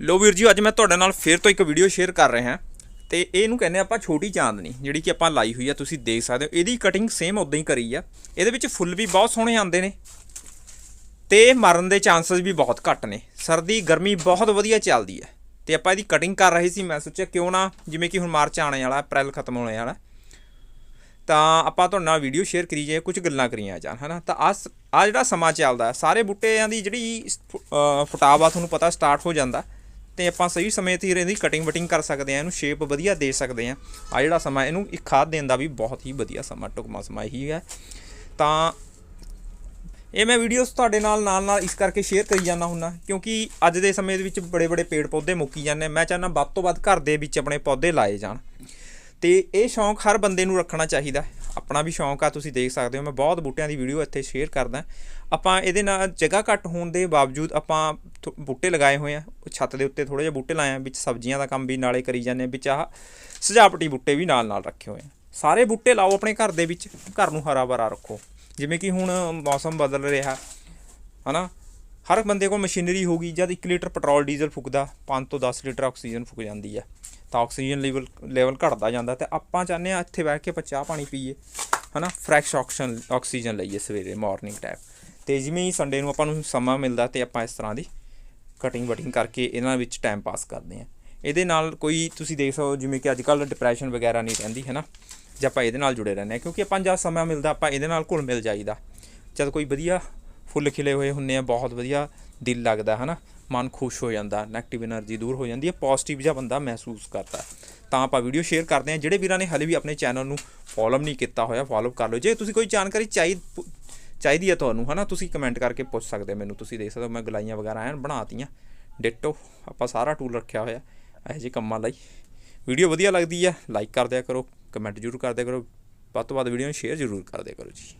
ਲੋ ਵੀਰ ਜੀ ਅੱਜ ਮੈਂ ਤੁਹਾਡੇ ਨਾਲ ਫੇਰ ਤੋਂ ਇੱਕ ਵੀਡੀਓ ਸ਼ੇਅਰ ਕਰ ਰਿਹਾ। ਤੇ ਇਹਨੂੰ ਕਹਿੰਦੇ ਆਪਾਂ ਛੋਟੀ ਚਾਂਦਨੀ ਜਿਹੜੀ ਕਿ ਆਪਾਂ ਲਾਈ ਹੋਈ ਆ ਤੁਸੀਂ ਦੇਖ ਸਕਦੇ ਹੋ। ਇਹਦੀ ਕਟਿੰਗ ਸੇਮ ਉਦਾਂ ਹੀ ਕਰੀ ਆ। ਇਹਦੇ ਵਿੱਚ ਫੁੱਲ ਵੀ ਬਹੁਤ ਸੋਹਣੇ ਆਉਂਦੇ ਨੇ। ਤੇ ਮਰਨ ਦੇ ਚਾਂਸਸ ਵੀ ਬਹੁਤ ਘੱਟ ਨੇ। ਸਰਦੀ ਗਰਮੀ ਬਹੁਤ ਵਧੀਆ ਚੱਲਦੀ ਹੈ ਤੇ ਆਪਾਂ ਇਹਦੀ ਕਟਿੰਗ ਕਰ ਰਹੇ ਸੀ। ਮੈਂ ਸੋਚਿਆ ਕਿਉਂ ਨਾ ਜਿਵੇਂ ਕਿ ਹੁਣ ਮਾਰਚ ਆਣੇ ਵਾਲਾ ਅਪ੍ਰੈਲ ਖਤਮ ਹੋਣੇ ਵਾਲਾ। ਤਾਂ ਆਪਾਂ ਤੁਹਾਡੇ ਨਾਲ ਵੀਡੀਓ ਸ਼ੇਅਰ ਕਰੀ ਜਾਏ ਕੁਝ ਗੱਲਾਂ ਕਰੀਆਂ ਜਾਣ ਹਨਾ? ਤਾਂ ਆ ਆ ਜਿਹੜਾ ਸਮਾਂ ਚੱਲਦਾ ਸਾਰੇ ਬੂਟਿਆਂ ਦੀ ਜਿਹੜੀ ਅ, ਫੁਟਾਵਾ ਤੁਹਾਨੂੰ ਪਤਾ ਸਟਾਰਟ ਹੋ ਜਾਂਦਾ। ਤੇ ਆਪਾਂ ਸਹੀ ਸਮੇਂ ਤੇ ਇਹਦੀ ਕਟਿੰਗ ਵਟਿੰਗ ਕਰ ਸਕਦੇ ਆ ਇਹਨੂੰ ਸ਼ੇਪ ਵਧੀਆ ਦੇ ਸਕਦੇ ਆ ਆ ਜਿਹੜਾ ਸਮਾਂ, ਇਹਨੂੰ ਇੱਕ ਖਾਦ ਦੇਣ ਦਾ ਵੀ ਬਹੁਤ ਹੀ ਵਧੀਆ ਸਮਾਂ ਟੁਕਮਾ ਸਮਾਂ ਹੀ ਹੈ। ਤਾਂ ਇਹ ਮੈਂ ਵੀਡੀਓਸ ਤੁਹਾਡੇ ਨਾਲ ਨਾਲ ਨਾਲ ਇਸ ਕਰਕੇ ਸ਼ੇਅਰ ਕਰੀ ਜਾਂਦਾ ਹੁੰਨਾ, ਕਿਉਂਕਿ ਅੱਜ ਦੇ ਸਮੇਂ ਦੇ ਵਿੱਚ ਬੜੇ ਬੜੇ ਪੇੜ ਪੌਦੇ ਮੁੱਕੀ ਜਾਂਦੇ ਮੈਂ ਚਾਹੁੰਦਾ ਵੱਧ ਤੋਂ ਵੱਧ ਘਰ ਦੇ ਵਿੱਚ ਆਪਣੇ ਪੌਦੇ ਲਾਏ ਜਾਣ। ਤੇ ਇਹ ਸ਼ੌਂਕ ਹਰ ਬੰਦੇ ਨੂੰ ਰੱਖਣਾ ਚਾਹੀਦਾ। ਆਪਣਾ ਵੀ ਸ਼ੌਂਕ ਆ, ਤੁਸੀਂ ਦੇਖ ਸਕਦੇ ਹੋ, ਮੈਂ ਬਹੁਤ ਬੂਟਿਆਂ ਦੀ ਵੀਡੀਓ ਇੱਥੇ ਸ਼ੇਅਰ ਕਰਦਾ। ਆਪਾਂ ਇਹਦੇ ਨਾਲ ਜਗ੍ਹਾ ਘੱਟ ਹੋਣ ਦੇ ਬਾਵਜੂਦ ਆਪਾਂ ਥੋ- ਬੂਟੇ ਲਗਾਏ ਹੋਏ ਆ, ਉਹ ਛੱਤ ਦੇ ਉੱਤੇ ਥੋੜੇ ਜਿਹੇ ਬੂਟੇ ਲਾਏ ਆ, ਵਿੱਚ ਸਬਜ਼ੀਆਂ ਦਾ ਕੰਮ ਵੀ ਨਾਲੇ ਕਰੀ ਜਾਂਦੇ ਆ, ਵਿੱਚ ਆਹ ਸਜਾਵਟੀ ਬੂਟੇ ਵੀ ਨਾਲ ਨਾਲ ਰੱਖੇ ਹੋਏ ਆ। ਸਾਰੇ ਬੂਟੇ ਲਾਓ ਆਪਣੇ ਘਰ ਦੇ ਵਿੱਚ, ਘਰ ਨੂੰ ਹਰਾ ਭਰਾ ਰੱਖੋ। ਜਿਵੇਂ ਕਿ ਹੁਣ ਮੌਸਮ ਬਦਲ ਰਿਹਾ, ਹਨਾ? ਹਰ ਬੰਦੇ ਕੋਲ ਮਸ਼ੀਨਰੀ ਹੋਗੀ ਜਦ 1 ਲੀਟਰ ਪੈਟਰੋਲ, ਡੀਜ਼ਲ ਫੁਕਦਾ 5 ਤੋਂ 10 ਲੀਟਰ ਆਕਸੀਜਨ ਫੁਕ ਜਾਂਦੀ ਹੈ ਤਾਂ ਆਕਸੀਜਨ ਲੈਵਲ ਲੈਵਲ ਘਟਦਾ ਜਾਂਦਾ ਤੇ ਆਪਾਂ ਚਾਹੁੰਦੇ ਆ ਇੱਥੇ ਬੈਠ ਕੇ ਆਪਾਂ ਚਾਹ ਪਾਣੀ ਪੀਏ, ਹਨਾ? ਫਰੈਸ਼ ਆਕਸੀਜਨ ਆਕਸੀਜਨ ਲਈਏ ਸਵੇਰੇ ਮਾਰਨਿੰਗ ਟਾਈਮ ਤੇ ਜਿਵੇਂ ਹੀ ਸੰਡੇ ਨੂੰ ਆਪਾਂ ਨੂੰ ਸਮਾਂ ਮਿਲਦਾ ਤੇ ਆਪਾਂ ਇਸ ਤਰ੍ਹਾਂ ਦੀ ਕਟਿੰਗ ਵਟਿੰਗ ਕਰਕੇ ਇਹਨਾਂ ਵਿੱਚ ਟਾਈਮ ਪਾਸ ਕਰਦੇ ਆ ਇਹਦੇ ਨਾਲ ਕੋਈ, ਤੁਸੀਂ ਦੇਖ ਸਕਦੇ ਜਿਵੇਂ ਕਿ ਅੱਜ ਕੱਲ੍ਹ ਡਿਪਰੈਸ਼ਨ ਵਗੈਰਾ ਨਹੀਂ ਰਹਿੰਦੀ ਹੈ ਨਾ ਜੇ ਆਪਾਂ ਇਹਦੇ ਨਾਲ ਜੁੜੇ ਰਹਿੰਦੇ ਆ ਕਿਉਂਕਿ ਆਪਾਂ ਜਦ ਸਮਾਂ ਮਿਲਦਾ, ਆਪਾਂ ਇਹਦੇ ਨਾਲ ਘੁਲ ਮਿਲ ਜਾਈਦਾ। ਜਦ ਕੋਈ ਵਧੀਆ ਫੁੱਲ ਖਿਲੇ ਹੋਏ ਹੁੰਨੇ ਆ, ਬਹੁਤ ਵਧੀਆ ਦਿਲ ਲੱਗਦਾ, ਹਨਾ? ਮਨ ਖੁਸ਼ ਹੋ ਜਾਂਦਾ 네ਗੇਟਿਵ એનર્ਜੀ ਦੂਰ ਹੋ ਜਾਂਦੀ ਹੈ ਪੋਜ਼ਿਟਿਵ ਜਿਹਾ ਬੰਦਾ ਮਹਿਸੂਸ ਕਰਦਾ। ਤਾਂ ਆਪਾਂ ਵੀਡੀਓ ਸ਼ੇਅਰ ਕਰਦੇ ਹਾਂ। ਜਿਹੜੇ ਵੀਰਾਂ ਨੇ ਹਲੇ ਵੀ ਆਪਣੇ ਚੈਨਲ ਨੂੰ ਫੋਲੋ ਨਹੀਂ ਕੀਤਾ ਹੋਇਆ ਫੋਲੋ ਕਰ ਲਓ। ਜੇ ਤੁਸੀਂ ਕੋਈ ਜਾਣਕਾਰੀ ਚਾਹੀ, ਚਾਹੀਦੀ ਹੈ ਤੁਹਾਨੂੰ, ਹਨਾ, ਤੁਸੀਂ ਕਮੈਂਟ ਕਰਕੇ ਪੁੱਛ ਸਕਦੇ ਮੈਨੂੰ। ਤੁਸੀਂ ਦੇਖ ਸਕਦੇ ਹੋ, ਮੈਂ ਗਲਾਈਆਂ ਵਗੈਰਾ ਐਨ ਬਣਾਤੀਆਂ। ਡਿਟੋ ਆਪਾਂ ਸਾਰਾ ਟੂਲ ਰੱਖਿਆ ਹੋਇਆ, ਇਹ ਜੇ ਕੰਮਾਂ ਲਈ। ਵੀਡੀਓ ਵਧੀਆ ਲੱਗਦੀ ਹੈ ਲਾਈਕ ਕਰ ਦਿਆ ਕਰੋ ਕਮੈਂਟ ਜ਼ਰੂਰ ਕਰ ਦਿਆ ਕਰੋ। ਵੱਧ ਤੋਂ ਵੱਧ ਵੀਡੀਓ ਨੂੰ ਸ਼ੇਅਰ ਜ਼ਰੂਰ ਕਰ ਦਿਆ ਕਰੋ ਜੀ।